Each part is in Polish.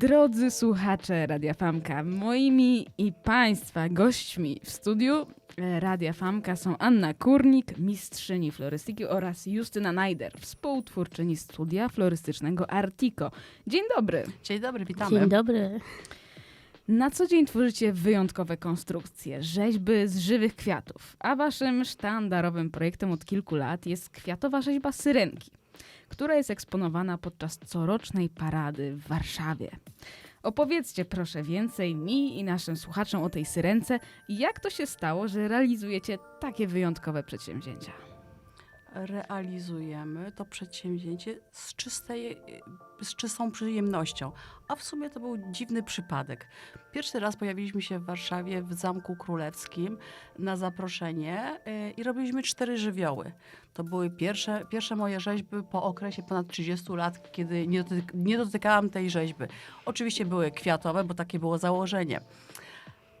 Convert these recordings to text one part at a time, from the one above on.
Drodzy słuchacze Radia Famka, moimi i Państwa gośćmi w studiu e, Radia Famka są Anna Kurnik, mistrzyni florystyki oraz Justyna Najder, współtwórczyni studia florystycznego Artico. Dzień dobry. Dzień dobry, witamy. Dzień dobry. Na co dzień tworzycie wyjątkowe konstrukcje, rzeźby z żywych kwiatów, a waszym sztandarowym projektem od kilku lat jest kwiatowa rzeźba syrenki, która jest eksponowana podczas corocznej parady w Warszawie. Opowiedzcie proszę więcej mi i naszym słuchaczom o tej syrence jak to się stało, że realizujecie takie wyjątkowe przedsięwzięcia. Realizujemy to przedsięwzięcie z, czystej, z czystą przyjemnością. A w sumie to był dziwny przypadek. Pierwszy raz pojawiliśmy się w Warszawie w Zamku Królewskim na zaproszenie yy, i robiliśmy cztery żywioły. To były pierwsze, pierwsze moje rzeźby po okresie ponad 30 lat, kiedy nie, nie dotykałam tej rzeźby. Oczywiście były kwiatowe, bo takie było założenie.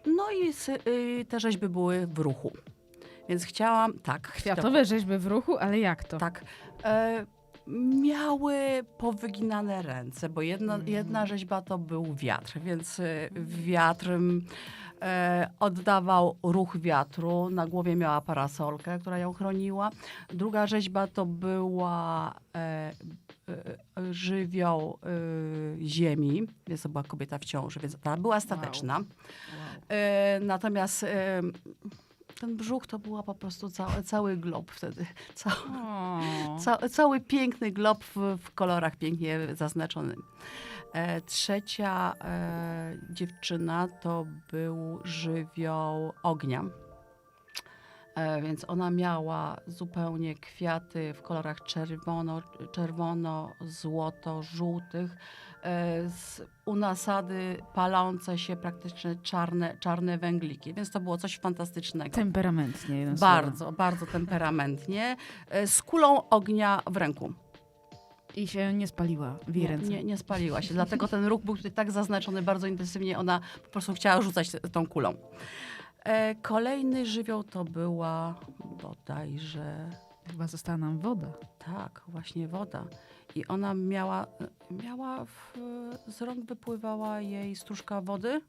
No i yy, te rzeźby były w ruchu. Więc chciałam, tak, Kwiatowe rzeźby w ruchu, ale jak to? tak. E, miały powyginane ręce, bo jedna, Mhm. jedna rzeźba to był wiatr, więc e, wiatr e, oddawał ruch wiatru. Na głowie miała parasolkę, która ją chroniła. Druga rzeźba to była e, e, e, żywioł ziemi, więc to była kobieta w ciąży, więc ta była stateczna. Wow. E, natomiast ten brzuch to była po prostu cały, cały glob wtedy. Ca, O. ca, cały piękny glob w, w kolorach pięknie zaznaczonym. E, trzecia e, dziewczyna to był żywioł ognia. E, więc ona miała zupełnie kwiaty w kolorach czerwono, czerwono złoto, żółtych. E, z, u nasady palące się praktycznie czarne, czarne węgliki, więc to było coś fantastycznego. Temperamentnie. jednym słowem. Bardzo, bardzo temperamentnie. E, Z kulą ognia w ręku. I się nie spaliła w jej Nie, ręce. nie, nie spaliła się, dlatego ten ruch był tutaj tak zaznaczony bardzo intensywnie. Ona po prostu chciała rzucać tą kulą. E, kolejny żywioł to była bodajże, Chyba została nam woda. tak, właśnie woda. I ona miała, miała w, z rąk wypływała jej stróżka wody.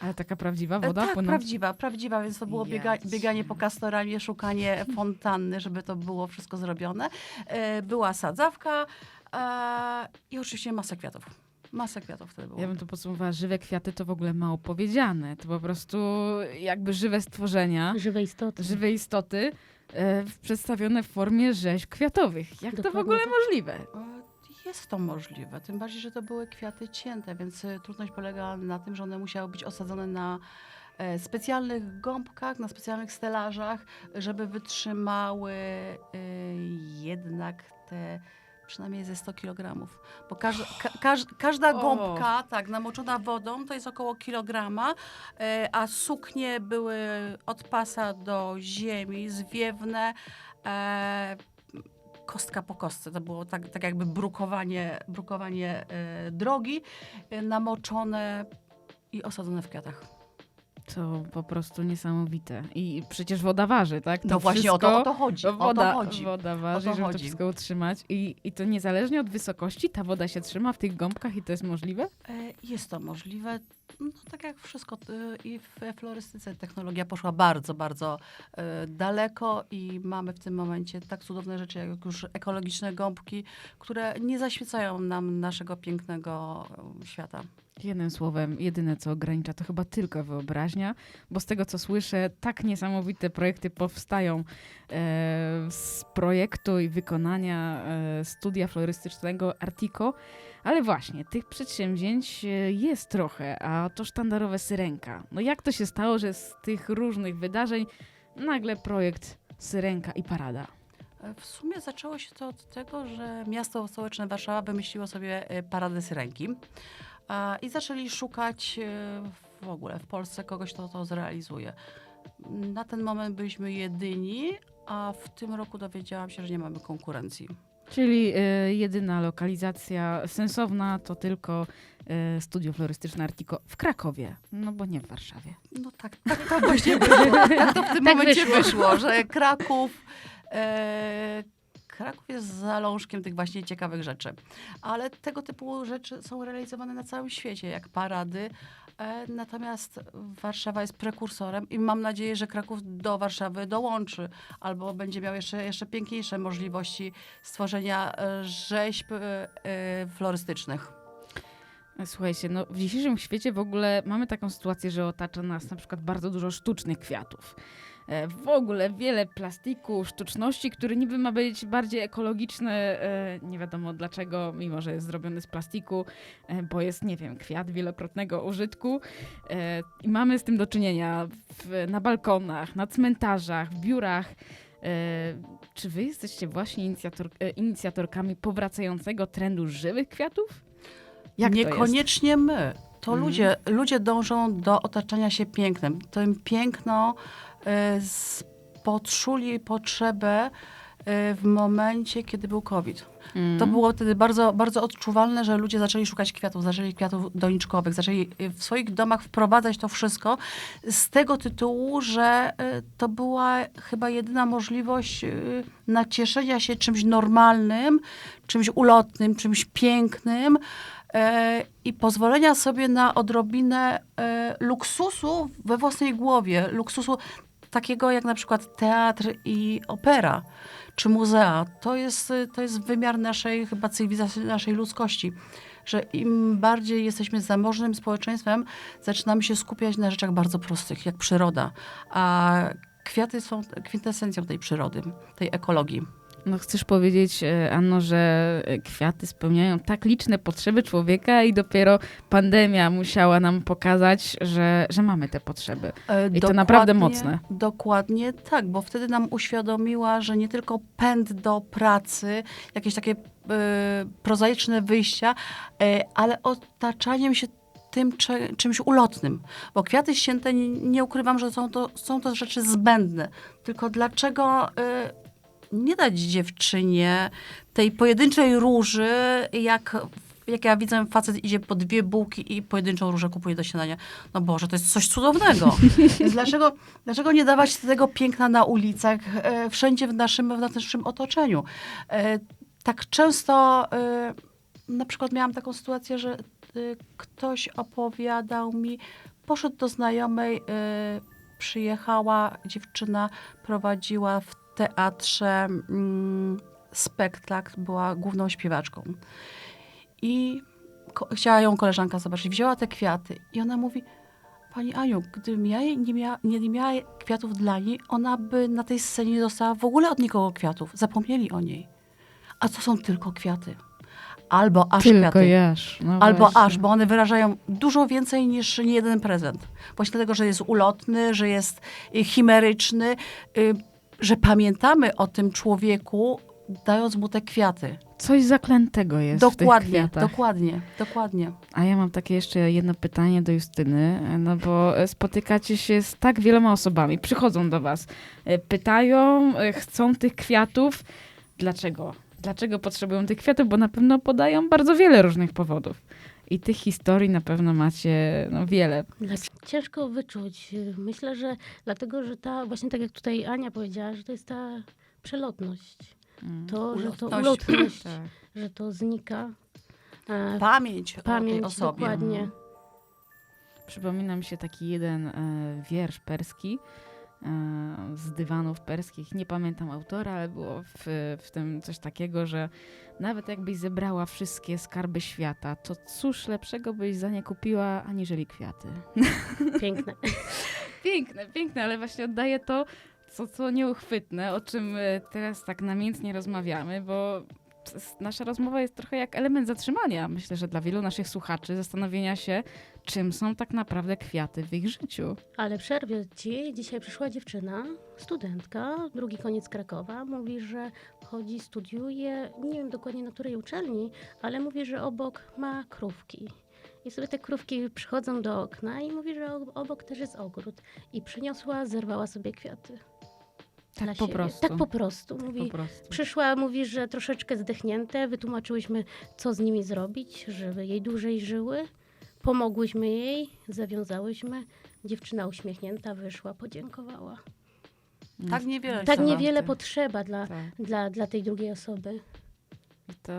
Ale taka prawdziwa E, woda tak, prawdziwa, prawdziwa, więc to było biega, bieganie po kastoramie, szukanie fontanny, żeby to było wszystko zrobione. E, była sadzawka e, i oczywiście masa kwiatów. Masa kwiatów wtedy było. Ja bym to podsumowała, żywe kwiaty to w ogóle mało powiedziane. To po prostu jakby żywe stworzenia, Żywe istoty. żywe istoty e, w- przedstawione w formie rzeźb kwiatowych. Jak to w Dokładnie ogóle tak. możliwe? Jest to możliwe, tym bardziej, że to były kwiaty cięte, więc e, trudność polega na tym, że one musiały być osadzone na e, specjalnych gąbkach, na specjalnych stelażach, żeby wytrzymały e, jednak te przynajmniej ze 100 kg. Bo każ, ka, każ, każda gąbka, tak, namoczona wodą, to jest około kilograma, e, a suknie były od pasa do ziemi, zwiewne, e, kostka po kostce. To było tak, tak jakby brukowanie, brukowanie e, drogi, e, namoczone i osadzone w kwiatach. To po prostu niesamowite. I przecież woda waży, tak? To No właśnie wszystko, o to, o to chodzi. to woda, o to chodzi. woda waży, to żeby to chodzi. wszystko utrzymać. I, I to niezależnie od wysokości, ta woda się trzyma w tych gąbkach i to jest możliwe? E, Jest to możliwe. No, tak jak wszystko e, i w florystyce technologia poszła bardzo, bardzo e, daleko i mamy w tym momencie tak cudowne rzeczy jak już ekologiczne gąbki, które nie zaświecają nam naszego pięknego świata. Jednym słowem, jedyne co ogranicza to chyba tylko wyobraźnia, bo z tego co słyszę, tak niesamowite projekty powstają e, z projektu i wykonania e, studia florystycznego Artico. Ale właśnie, tych przedsięwzięć e, jest trochę, a to sztandarowe Syrenka. No jak to się stało, że z tych różnych wydarzeń nagle projekt Syrenka i Parada? E, W sumie zaczęło się to od tego, że miasto stołeczne Warszawa wymyśliło sobie e, paradę syrenki i zaczęli szukać e, w ogóle w Polsce kogoś, kto to zrealizuje. Na ten moment byliśmy jedyni, a w tym roku dowiedziałam się, że nie mamy konkurencji. Czyli e, jedyna lokalizacja sensowna to tylko e, studio florystyczne Artico w Krakowie, no bo nie w Warszawie. No tak, tak to właśnie wyszło. Tak to w tym Tak momencie wyszło. wyszło, że Kraków, e, Kraków jest zalążkiem tych właśnie ciekawych rzeczy. Ale tego typu rzeczy są realizowane na całym świecie, jak parady. E, Natomiast Warszawa jest prekursorem i mam nadzieję, że Kraków do Warszawy dołączy albo będzie miał jeszcze, jeszcze piękniejsze możliwości stworzenia e, rzeźb e, florystycznych. Słuchajcie, no w dzisiejszym świecie w ogóle mamy taką sytuację, że otacza nas na przykład bardzo dużo sztucznych kwiatów. E, W ogóle wiele plastiku, sztuczności, który niby ma być bardziej ekologiczny, e, nie wiadomo dlaczego, mimo że jest zrobiony z plastiku, e, bo jest, nie wiem, kwiat wielokrotnego użytku. I mamy z tym do czynienia w, na balkonach, na cmentarzach, w biurach. Czy wy jesteście właśnie inicjator, inicjatorkami powracającego trendu żywych kwiatów? Jak to jest? Niekoniecznie my. To Mhm. ludzie, ludzie dążą do otaczania się pięknem. To im piękno z- podczuli potrzebę e, w momencie, kiedy był COVID. Mm. To było wtedy bardzo, bardzo odczuwalne, że ludzie zaczęli szukać kwiatów, zaczęli kwiatów doniczkowych, zaczęli y, w swoich domach wprowadzać to wszystko z tego tytułu, że y, to była chyba jedyna możliwość y, nacieszenia się czymś normalnym, czymś ulotnym, czymś pięknym e, i pozwolenia sobie na odrobinę e, luksusu we własnej głowie, luksusu takiego jak na przykład teatr i opera czy muzea. To jest, to jest wymiar naszej chyba cywilizacji, naszej ludzkości. Że im bardziej jesteśmy zamożnym społeczeństwem, zaczynamy się skupiać na rzeczach bardzo prostych, jak przyroda. A kwiaty są kwintesencją tej przyrody, tej ekologii. No chcesz powiedzieć, e, Anno, że e, kwiaty spełniają tak liczne potrzeby człowieka i dopiero pandemia musiała nam pokazać, że, że mamy te potrzeby. E, I to naprawdę mocne. Dokładnie tak, bo wtedy nam uświadomiła, że nie tylko pęd do pracy, jakieś takie e, prozaiczne wyjścia, e, ale otaczaniem się tym cze- czymś ulotnym. Bo kwiaty ścięte, nie, nie ukrywam, że są to, są to rzeczy zbędne. Tylko dlaczego e, nie dać dziewczynie tej pojedynczej róży, jak, jak ja widzę, facet idzie po dwie bułki i pojedynczą różę kupuje do śniadania. No Boże, to jest coś cudownego. Więc dlaczego, dlaczego nie dawać tego piękna na ulicach, e, wszędzie w naszym, w naszym otoczeniu? E, tak często, e, na przykład miałam taką sytuację, że e, ktoś opowiadał mi, poszedł do znajomej, e, przyjechała dziewczyna, prowadziła w teatrze mm, spektakl, była główną śpiewaczką. I chciała ją koleżanka zobaczyć. Wzięła te kwiaty i ona mówi, Pani Aniu, gdybym ja nie, miała, nie miała kwiatów dla niej, ona by na tej scenie nie dostała w ogóle od nikogo kwiatów. Zapomnieli o niej. A to są tylko kwiaty. Albo aż Tylko kwiaty. jaż. No Albo właśnie. aż, bo one wyrażają dużo więcej niż jeden prezent. Właśnie dlatego, że jest ulotny, że jest y, chimeryczny, y, że pamiętamy o tym człowieku, dając mu te kwiaty. Coś zaklętego jest dokładnie, dokładnie, dokładnie. A ja mam takie jeszcze jedno pytanie do Justyny, no bo spotykacie się z tak wieloma osobami, przychodzą do was, e, pytają, e, chcą tych kwiatów. Dlaczego? Dlaczego potrzebują tych kwiatów? Bo na pewno podają bardzo wiele różnych powodów. I tych historii na pewno macie no, wiele. Ciężko wyczuć. Myślę, że dlatego, że ta, właśnie tak jak tutaj Ania powiedziała, że to jest ta przelotność. Mm. To, że to Ulotność. ulotność, Tak. że to znika. E, Pamięć, o tej Pamięć, osobie. dokładnie. Przypomina mi się taki jeden e, wiersz perski z dywanów perskich. Nie pamiętam autora, ale było w, w tym coś takiego, że nawet jakbyś zebrała wszystkie skarby świata, to cóż lepszego byś za nie kupiła, aniżeli kwiaty. Piękne. Piękne, piękne, ale właśnie oddaje to, co, co nieuchwytne, o czym e, teraz tak namiętnie rozmawiamy, bo nasza rozmowa jest trochę jak element zatrzymania. Myślę, że dla wielu naszych słuchaczy zastanowienia się, czym są tak naprawdę kwiaty w ich życiu. Ale przerwę ci. Dzisiaj przyszła dziewczyna, studentka, drugi koniec Krakowa. Mówi, że chodzi, studiuje, nie wiem dokładnie na której uczelni, ale mówi, że obok ma krówki. I sobie te krówki przychodzą do okna i mówi, że ob- obok też jest ogród. I przyniosła, zerwała sobie kwiaty. Tak dla po siebie. prostu. Tak po prostu. Mówi, Po prostu. Przyszła, mówi, że troszeczkę zdechnięte, wytłumaczyłyśmy, co z nimi zrobić, żeby jej dłużej żyły. Pomogłyśmy jej, zawiązałyśmy. Dziewczyna uśmiechnięta wyszła, podziękowała. Tak niewiele. Tak niewiele Tak. potrzeba dla, Tak. dla, dla tej drugiej osoby. To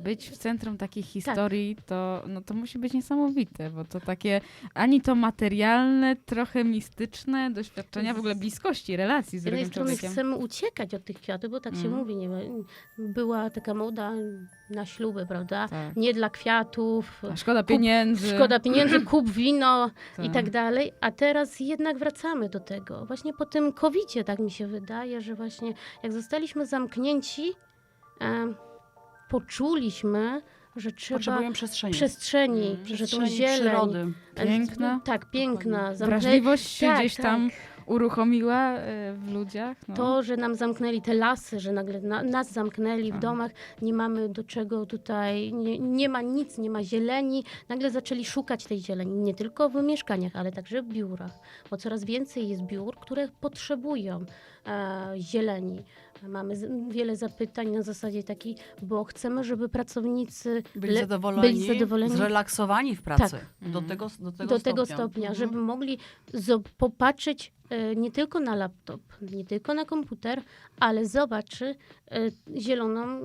być w centrum takiej Tak. historii, to, no, to musi być niesamowite, bo to takie ani to materialne, trochę mistyczne doświadczenia w ogóle bliskości, relacji z drugim strony człowiekiem. chcemy uciekać od tych kwiatów, bo tak się Mhm. mówi. Nie, była taka moda na śluby, prawda? Tak. Nie dla kwiatów, A szkoda pieniędzy. szkoda pieniędzy, kup wino i Tak. tak dalej. A teraz jednak wracamy do tego. Właśnie po tym covidzie tak mi się wydaje, że właśnie jak zostaliśmy zamknięci, poczuliśmy, że trzeba Potrzebujemy przestrzeni. przestrzeni, Mm, że tą zieleń. przyrody. e, Piękna. Tak, piękna. Zamknęli Wrażliwość się tak, gdzieś tak. tam uruchomiła e, w ludziach. No. To, że nam zamknęli te lasy, że nagle na, nas zamknęli w Tak. domach, nie mamy do czego tutaj, nie, nie ma nic, nie ma zieleni. Nagle zaczęli szukać tej zieleni, nie tylko w mieszkaniach, ale także w biurach, bo coraz więcej jest biur, które potrzebują e, zieleni. Mamy wiele zapytań na zasadzie takiej, bo chcemy, żeby pracownicy Byli le- zadowoleni, byli zadowoleni. zrelaksowani w pracy. Tak. Do, Mhm. tego, do tego do stopnia. tego stopnia, Mhm. żeby mogli popatrzeć e, nie tylko na laptop, nie tylko na komputer, ale zobaczy e, zieloną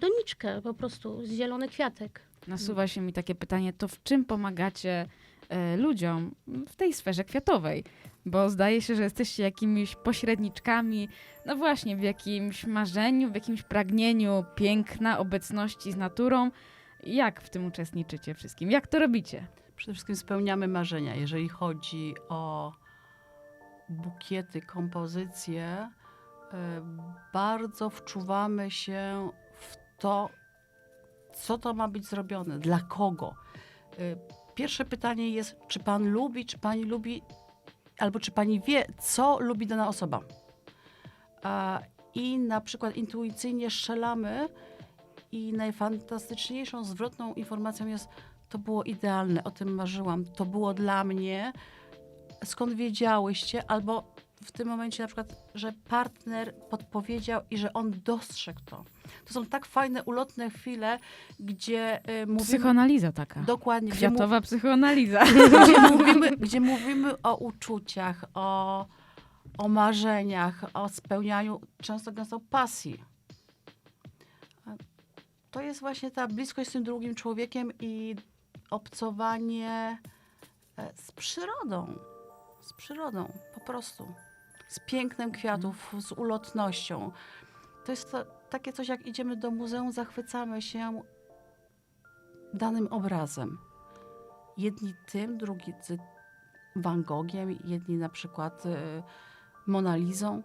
doniczkę, po prostu zielony kwiatek. Nasuwa się mi takie pytanie, to w czym pomagacie e, ludziom w tej sferze kwiatowej? Bo zdaje się, że jesteście jakimiś pośredniczkami, no właśnie, w jakimś marzeniu, w jakimś pragnieniu piękna, obecności z naturą. Jak w tym uczestniczycie wszystkim? Jak to robicie? Przede wszystkim spełniamy marzenia. Jeżeli chodzi o bukiety, kompozycje, e, bardzo wczuwamy się w to, co to ma być zrobione, dla kogo. E, Pierwsze pytanie jest, czy pan lubi, czy pani lubi, albo czy pani wie, co lubi dana osoba. A, I na przykład intuicyjnie strzelamy i najfantastyczniejszą zwrotną informacją jest, to było idealne, o tym marzyłam, to było dla mnie. Skąd wiedziałyście? Albo w tym momencie na przykład, że partner podpowiedział i że on dostrzegł to. To są tak fajne, ulotne chwile, gdzie y, mówimy... Psychoanaliza taka. Dokładnie. Kwiatowa psychoanaliza. gdzie, mówimy, gdzie mówimy o uczuciach, o, o marzeniach, o spełnianiu często gęsto pasji. To jest właśnie ta bliskość z tym drugim człowiekiem i obcowanie e, z przyrodą. Z przyrodą, po prostu. Z pięknem kwiatów, z ulotnością. To jest to, takie coś, jak idziemy do muzeum, zachwycamy się danym obrazem. Jedni tym, drudzy Van Gogiem, jedni na przykład y, Monalizą,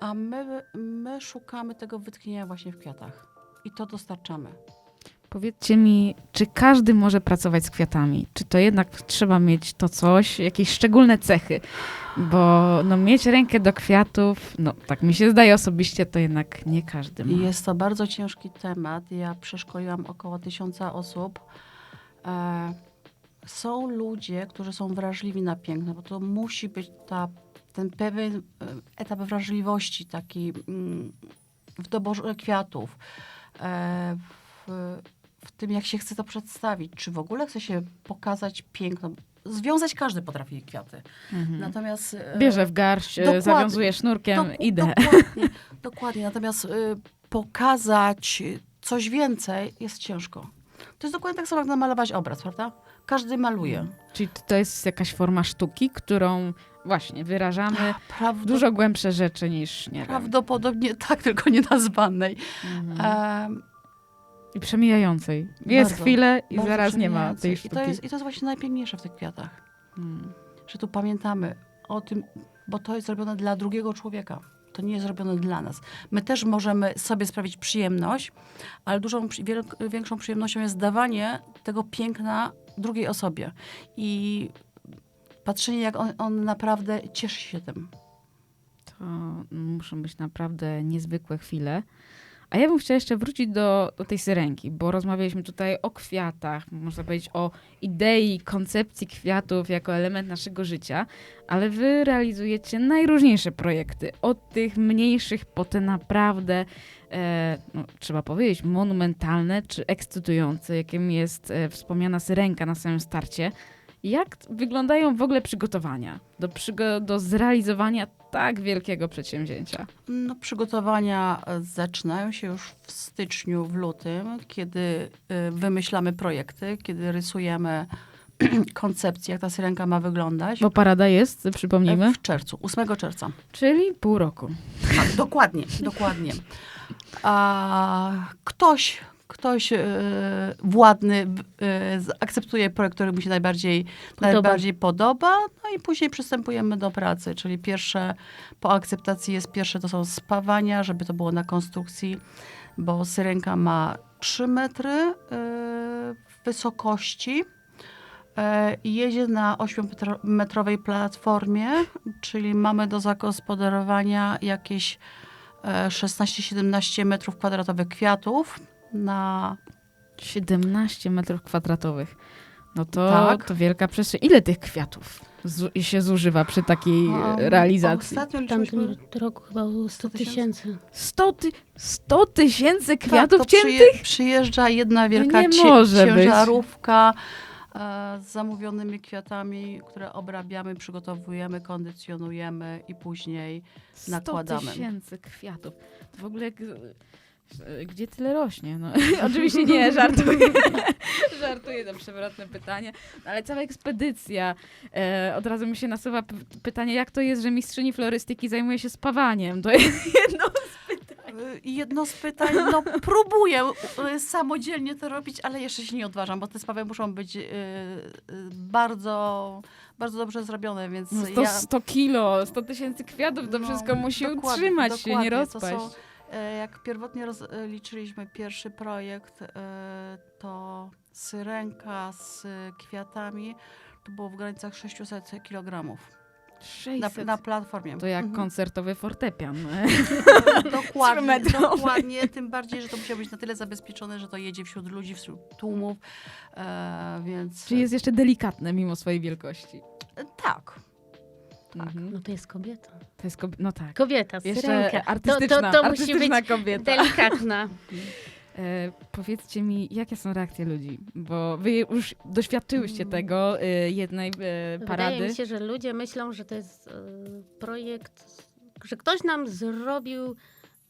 a my, my szukamy tego wytchnienia właśnie w kwiatach. I to dostarczamy. Powiedzcie mi, czy każdy może pracować z kwiatami? Czy to jednak trzeba mieć to coś, jakieś szczególne cechy? Bo no, mieć rękę do kwiatów, no tak mi się zdaje osobiście, to jednak nie każdy ma. Jest to bardzo ciężki temat. Ja przeszkoliłam około tysiąca osób. E, są ludzie, którzy są wrażliwi na piękno, bo to musi być ta, ten pewien e, etap wrażliwości, taki mm, w doborze kwiatów, e, w, w tym, jak się chce to przedstawić, czy w ogóle chce się pokazać piękno. Związać każdy potrafi kwiaty. Mhm. Natomiast e, Bierze w garść, e, zawiązuje sznurkiem, Dok- idę. Dokładnie, dokładnie. Natomiast y, pokazać coś więcej jest ciężko. To jest dokładnie tak samo, jak namalować obraz, prawda? Każdy maluje. Czyli to jest jakaś forma sztuki, którą właśnie wyrażamy Prawdo- dużo głębsze rzeczy niż, nie wiem. Prawdopodobnie tak, tylko nie nazwanej. Mhm. I przemijającej. Jest Bardzo, chwilę i zaraz nie ma tej sztuki. I to, jest, I to jest właśnie najpiękniejsze w tych kwiatach. Mm. Że tu pamiętamy o tym, bo to jest zrobione dla drugiego człowieka. To nie jest zrobione dla nas. My też możemy sobie sprawić przyjemność, ale dużą, większą przyjemnością jest dawanie tego piękna drugiej osobie. I patrzenie, jak on, on naprawdę cieszy się tym. To muszą być naprawdę niezwykłe chwile. A ja bym chciała jeszcze wrócić do, do tej syrenki, bo rozmawialiśmy tutaj o kwiatach, można powiedzieć o idei, koncepcji kwiatów jako element naszego życia, ale wy realizujecie najróżniejsze projekty. Od tych mniejszych po te naprawdę, e, no, trzeba powiedzieć, monumentalne czy ekscytujące, jakim jest e, wspomniana syrenka na samym starcie. Jak wyglądają w ogóle przygotowania do, przygo- do zrealizowania tak wielkiego przedsięwzięcia? No, przygotowania e, zaczynają się już w styczniu, w lutym, kiedy e, wymyślamy projekty, kiedy rysujemy koncepcję, jak ta syrenka ma wyglądać. Bo parada jest, przypomnijmy, W czerwcu, 8 czerwca. czyli pół roku. Tak, dokładnie, dokładnie. A ktoś, ktoś e, władny e, akceptuje projekt, który mu się najbardziej Podoba. najbardziej podoba, no i później przystępujemy do pracy, czyli pierwsze, po akceptacji jest pierwsze, to są spawania, żeby to było na konstrukcji, bo syrenka ma 3 metry e, wysokości i jedzie na 8-metrowej platformie, czyli mamy do zagospodarowania jakieś e, 16-17 metrów kwadratowych kwiatów na 17 metrów kwadratowych. No to, Tak. to wielka przestrzeń. Ile tych kwiatów zu- się zużywa przy takiej Um, e, realizacji? Ostatnio W tamtym roku chyba było 100 tysięcy. 100, ty- 100 tysięcy kwiatów tak, ciętych? przyje, przyjeżdża jedna wielka cie, być. ciężarówka e, z zamówionymi kwiatami, które obrabiamy, przygotowujemy, kondycjonujemy i później 100 nakładamy. tysięcy kwiatów. To w ogóle gdzie tyle rośnie? No, oczywiście nie, żartuję. żartuję, to przewrotne pytanie. No, Ale cała ekspedycja. E, od razu mi się nasuwa p- pytanie, jak to jest, że mistrzyni florystyki zajmuje się spawaniem? To jest jedno Y, I jedno z pytań, no próbuję y, samodzielnie to robić, ale jeszcze się nie odważam, bo te sprawy muszą być y, y, bardzo, bardzo dobrze zrobione, więc no, 100, ja... 100 kilo, 100 tysięcy kwiatów, to No, wszystko musi utrzymać się, nie dokładnie. To rozpaść. są, e, jak pierwotnie rozliczyliśmy pierwszy projekt, e, to syrenka z kwiatami, to było w granicach 600 kg na, 600. na platformie. To jak Mhm. koncertowy fortepian. Dokładnie, dokładnie, tym bardziej, że to musiało być na tyle zabezpieczone, że to jedzie wśród ludzi, wśród tłumów, e, więc... Czyli jest jeszcze delikatne mimo swojej wielkości. e, Tak. Tak. Mhm. No to jest kobieta. To jest kobieta, no tak. Kobieta, syrenka. artystyczna, to, to, to musi być kobieta. delikatna. E, powiedzcie mi, jakie są reakcje ludzi? Bo wy już doświadczyłyście Mm. tego e, jednej e, parady. Wydaje mi się, że ludzie myślą, że to jest e, projekt, że ktoś nam zrobił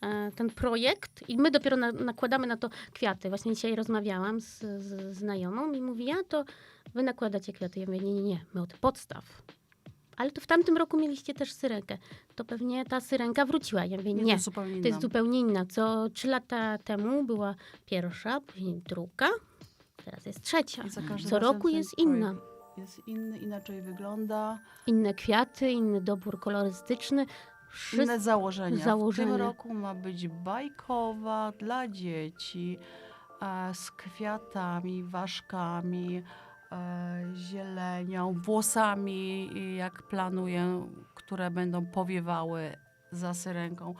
e, ten projekt i my dopiero na, nakładamy na to kwiaty. Właśnie dzisiaj rozmawiałam z, z znajomą i mówi, ja to wy nakładacie kwiaty. Ja mówię, nie, nie, nie, my od podstaw. Ale to w tamtym roku mieliście też syrenkę. To pewnie ta syrenka wróciła. Ja mówię, Nie, nie, to to jest zupełnie inna. Co trzy lata temu była pierwsza, później druga, teraz jest trzecia. Co roku jest inna. Jest inny, inaczej wygląda. Inne kwiaty, inny dobór kolorystyczny. Wszystko Inne założenia. W założenia. tym roku ma być bajkowa dla dzieci e, z kwiatami, ważkami, zielenią, włosami, jak planuję, które będą powiewały za syrenką.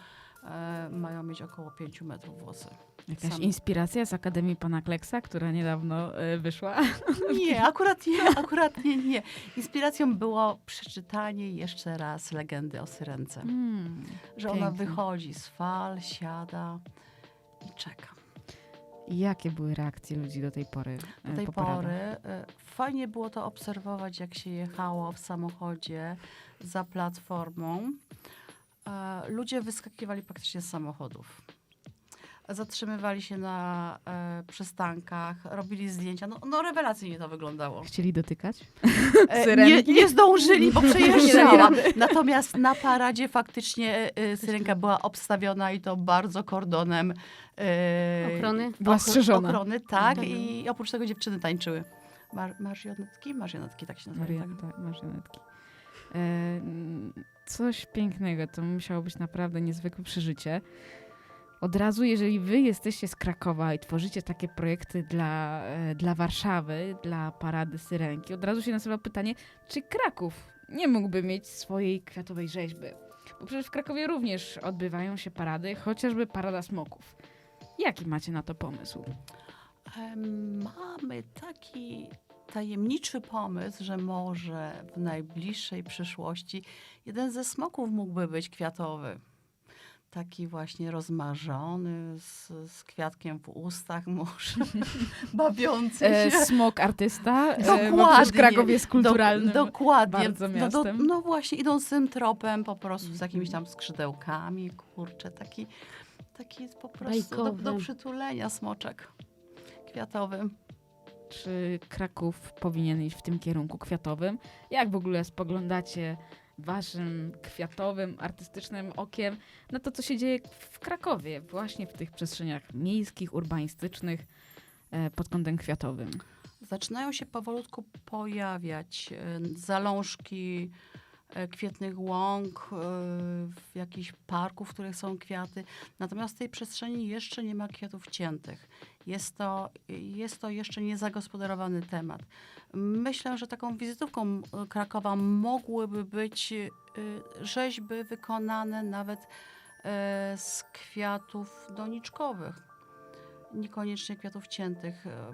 E, mają mieć około 5 metrów włosy. Jakaś inspiracja z Akademii Pana Kleksa, która niedawno e, wyszła. Nie, akurat nie, akurat nie, nie. Inspiracją było przeczytanie jeszcze raz legendy o syrence. Mm, Że ona pięknie. wychodzi z fal, siada i czeka. Jakie były reakcje ludzi do tej pory? e, Do tej po pory e, fajnie było to obserwować, jak się jechało w samochodzie za platformą. E, Ludzie wyskakiwali praktycznie z samochodów. Zatrzymywali się na e, przystankach, robili zdjęcia. No, no rewelacyjnie to wyglądało. Chcieli dotykać? E, Nie, nie zdążyli, bo przejeżdżała. Natomiast na paradzie faktycznie e, syrenka była obstawiona i to bardzo kordonem. e, Ochrony? Była strzeżona. Ochrony, tak. Mhm. I oprócz tego dziewczyny tańczyły. Mar marionetki? Marionetki, tak się nazywają. Maria, Tak. tak, marionetki. E, coś pięknego, to musiało być naprawdę niezwykłe przeżycie. Od razu, jeżeli wy jesteście z Krakowa i tworzycie takie projekty dla, e, dla Warszawy, dla Parady Syrenki, od razu się nasuwa pytanie, czy Kraków nie mógłby mieć swojej kwiatowej rzeźby? Bo przecież w Krakowie również odbywają się parady, chociażby Parada Smoków. Jaki macie na to pomysł? Mamy taki tajemniczy pomysł, że może w najbliższej przyszłości jeden ze smoków mógłby być kwiatowy. Taki właśnie rozmarzony, z, z kwiatkiem w ustach może, bawiący E, się. smok artysta, e, Dokładnie. przecież Kraków jest kulturalnym. Do, dokładnie. bardzo No, do, no właśnie, idąc tym tropem po prostu z jakimiś tam skrzydełkami, kurczę, taki, taki jest po prostu do, do przytulenia smoczek kwiatowy. Czy Kraków powinien iść w tym kierunku kwiatowym? Jak w ogóle spoglądacie waszym kwiatowym, artystycznym okiem na to, co się dzieje w Krakowie, właśnie w tych przestrzeniach miejskich, urbanistycznych e, pod kątem kwiatowym? Zaczynają się powolutku pojawiać e, zalążki e, kwietnych łąk, w jakichś parków, w których są kwiaty. Natomiast w tej przestrzeni jeszcze nie ma kwiatów ciętych. Jest to, jest to jeszcze niezagospodarowany temat. Myślę, że taką wizytówką Krakowa mogłyby być e, rzeźby wykonane nawet e, z kwiatów doniczkowych, niekoniecznie kwiatów ciętych. E,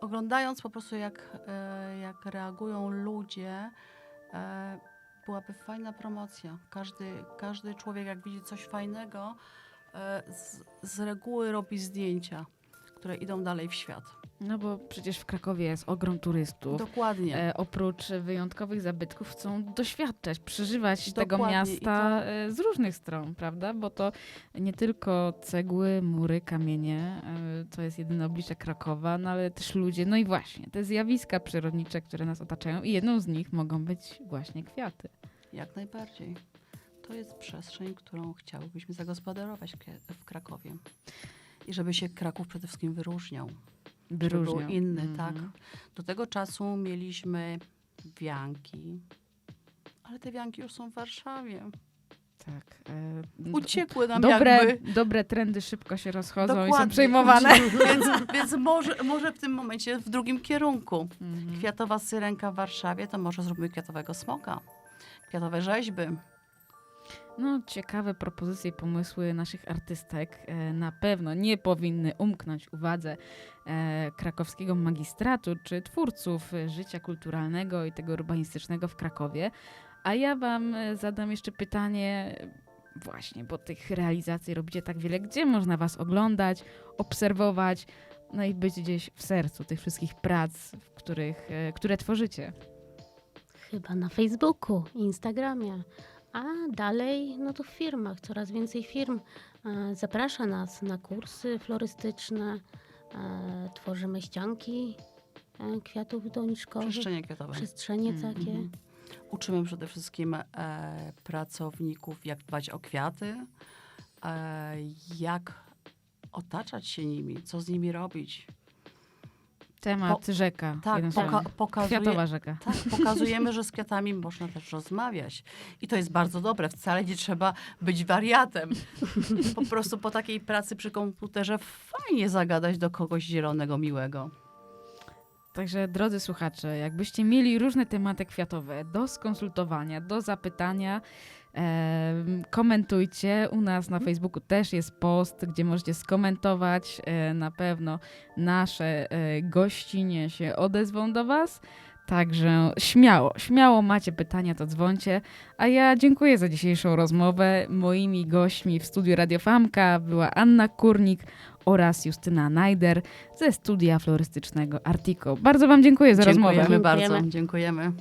oglądając po prostu jak, e, jak reagują ludzie, byłaby fajna promocja. Każdy, każdy człowiek jak widzi coś fajnego, z, z reguły robi zdjęcia, które idą dalej w świat. No bo przecież w Krakowie jest ogrom turystów. Dokładnie. E, oprócz wyjątkowych zabytków chcą doświadczać, przeżywać tego Dokładnie. I miasta to- e, z różnych stron, prawda? Bo to nie tylko cegły, mury, kamienie, e, to jest jedyne oblicze Krakowa, no ale też ludzie, no i właśnie te zjawiska przyrodnicze, które nas otaczają i jedną z nich mogą być właśnie kwiaty. Jak najbardziej. To jest przestrzeń, którą chciałybyśmy zagospodarować w Krakowie. I żeby się Kraków przede wszystkim wyróżniał. Żeby był inny, Mhm. tak. Do tego czasu mieliśmy wianki, ale te wianki już są w Warszawie. Tak. e, Uciekły nam dobre, jakby. dobre trendy szybko się rozchodzą i są Dokładnie. przejmowane. Więc, więc może, może w tym momencie w drugim kierunku. Mhm. Kwiatowa syrenka w Warszawie, to może zróbmy kwiatowego smoka. Kwiatowe rzeźby. No, ciekawe propozycje pomysły naszych artystek e, na pewno nie powinny umknąć uwadze e, krakowskiego magistratu czy twórców życia kulturalnego i tego urbanistycznego w Krakowie. A ja wam e, zadam jeszcze pytanie, właśnie, bo tych realizacji robicie tak wiele, gdzie można was oglądać, obserwować, no i być gdzieś w sercu tych wszystkich prac, w których, które tworzycie. Chyba na Facebooku, Instagramie. A dalej, no to w firmach. Coraz więcej firm e, zaprasza nas na kursy florystyczne. E, tworzymy ścianki e, kwiatów doniczkowych. Przestrzenie kwiatowe. Przestrzenie Mhm. takie. Mhm. Uczymy przede wszystkim e, pracowników, jak dbać o kwiaty, e, jak otaczać się nimi, co z nimi robić. Temat rzeka. Tak, poka- pokazuje, Kwiatowa rzeka. tak, pokazujemy, że z kwiatami można też rozmawiać. I to jest bardzo dobre. Wcale nie trzeba być wariatem. Po prostu po takiej pracy przy komputerze fajnie zagadać do kogoś zielonego, miłego. Także drodzy słuchacze, jakbyście mieli różne tematy kwiatowe do skonsultowania, do zapytania, em, komentujcie. U nas na Facebooku też jest post, gdzie możecie skomentować. E, na pewno nasze e, gościnie się odezwą do Was. Także śmiało, śmiało macie pytania, to dzwońcie. A ja dziękuję za dzisiejszą rozmowę. Moimi gośćmi w studiu Radiofamka była Anna Kurnik oraz Justyna Najder ze studia florystycznego Artico. Bardzo Wam dziękuję za rozmowę. Dziękujemy bardzo. Dziękujemy. Dziękujemy.